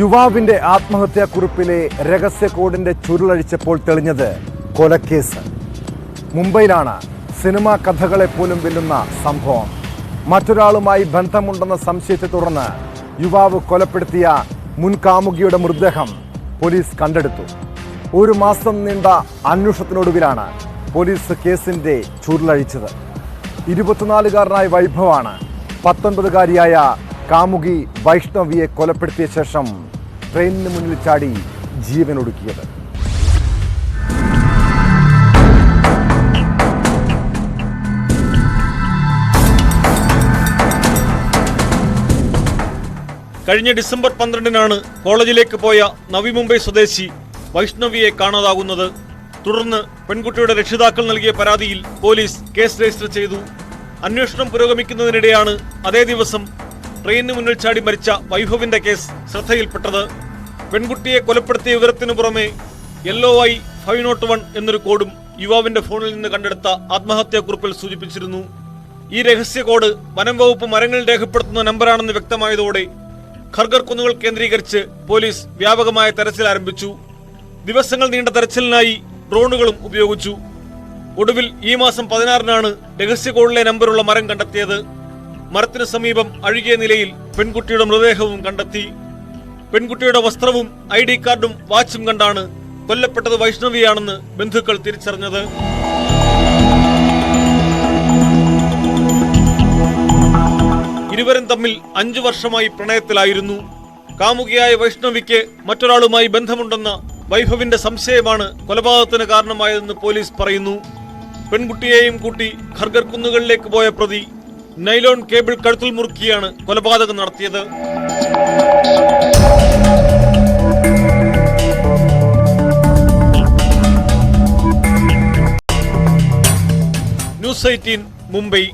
യുവാവിന്റെ ആത്മഹത്യാക്കുറിപ്പിലെ രഹസ്യ കോഡിന്റെ ചുരുളഴിച്ചപ്പോൾ തെളിഞ്ഞത് കൊലക്കേസ്. മുംബൈയിലാണ് സിനിമാ കഥകളെ പോലും വെല്ലുന്ന സംഭവം. മറ്റൊരാളുമായി ബന്ധമുണ്ടെന്ന സംശയത്തെ തുടർന്ന് യുവാവ് കൊലപ്പെടുത്തിയ മുൻ കാമുകിയുടെ മൃതദേഹം പോലീസ് കണ്ടെടുത്തു. ഒരു മാസം നീണ്ട അന്വേഷണത്തിനൊടുവിലാണ് പോലീസ് കേസിന്റെ ചുരുളഴിച്ചത്. ഇരുപത്തിനാലുകാരനായ വൈഭവാണ് പത്തൊൻപതുകാരിയായ കാമുകി വൈഷ്ണവിയെ കൊലപ്പെടുത്തിയ ശേഷം ട്രെയിനിന് മുന്നിൽ ചാടി ജീവനൊടുക്കിയത് കഴിഞ്ഞ ഡിസംബർ പന്ത്രണ്ടിനാണ് കോളേജിലേക്ക് പോയ നവി മുംബൈ സ്വദേശി വൈഷ്ണവിയെ കാണാതാകുന്നത്. തുടർന്ന് പെൺകുട്ടിയുടെ രക്ഷിതാക്കൾ നൽകിയ പരാതിയിൽ പോലീസ് കേസ് രജിസ്റ്റർ ചെയ്തു. അന്വേഷണം പുരോഗമിക്കുന്നതിനിടെയാണ് അതേ ദിവസം ട്രെയിനിന് മുന്നിൽ ചാടി മരിച്ച വൈഭവിന്റെ കേസ് ശ്രദ്ധയിൽപ്പെട്ടത് പെൺകുട്ടിയെ കൊലപ്പെടുത്തിയ വിവരത്തിനു പുറമെ yellow I five note one എന്നൊരു കോഡും യുവാവിന്റെ ഫോണിൽ നിന്ന് കണ്ടെടുത്ത ആത്മഹത്യാക്കുറിപ്പിൽ സൂചിപ്പിച്ചിരുന്നു. ഈ രഹസ്യ കോഡ് വനം വകുപ്പ് മരങ്ങളിൽ രേഖപ്പെടുത്തുന്ന നമ്പറാണെന്ന് വ്യക്തമായതോടെ ഖർഗർ കുന്നുകൾ കേന്ദ്രീകരിച്ച് പോലീസ് വ്യാപകമായ തെരച്ചിൽ ആരംഭിച്ചു. ദിവസങ്ങൾ നീണ്ട തെരച്ചിലിനായി ഡ്രോണുകളും ഉപയോഗിച്ചു. ഒടുവിൽ ഈ മാസം പതിനാറിനാണ് രഹസ്യ കോഡിലെ നമ്പറുള്ള മരം കണ്ടെത്തിയത്. മരത്തിന് സമീപം അഴുകിയ നിലയിൽ പെൺകുട്ടിയുടെ മൃതദേഹവും കണ്ടെത്തി. പെൺകുട്ടിയുടെ വസ്ത്രവും ഐ ഡി കാർഡും വാച്ചും കണ്ടാണ് കൊല്ലപ്പെട്ടത് വൈഷ്ണവിയാണെന്ന് ബന്ധുക്കൾ തിരിച്ചറിഞ്ഞത്. ഇരുവരും തമ്മിൽ അഞ്ചു വർഷമായി പ്രണയത്തിലായിരുന്നു. കാമുകിയായ വൈഷ്ണവിക്ക് മറ്റൊരാളുമായി ബന്ധമുണ്ടെന്ന വൈഭവിന്റെ സംശയമാണ് കൊലപാതകത്തിന് കാരണമായതെന്ന് പോലീസ് പറയുന്നു. പെൺകുട്ടിയെയും കൂട്ടി ഖർഗർ കുന്നുകളിലേക്ക് പോയ പ്രതി നൈലോൺ കേബിൾ കഴുത്തിൽ മുറുക്കിയാണ് കൊലപാതകം നടത്തിയത്. News eighteen Mumbai.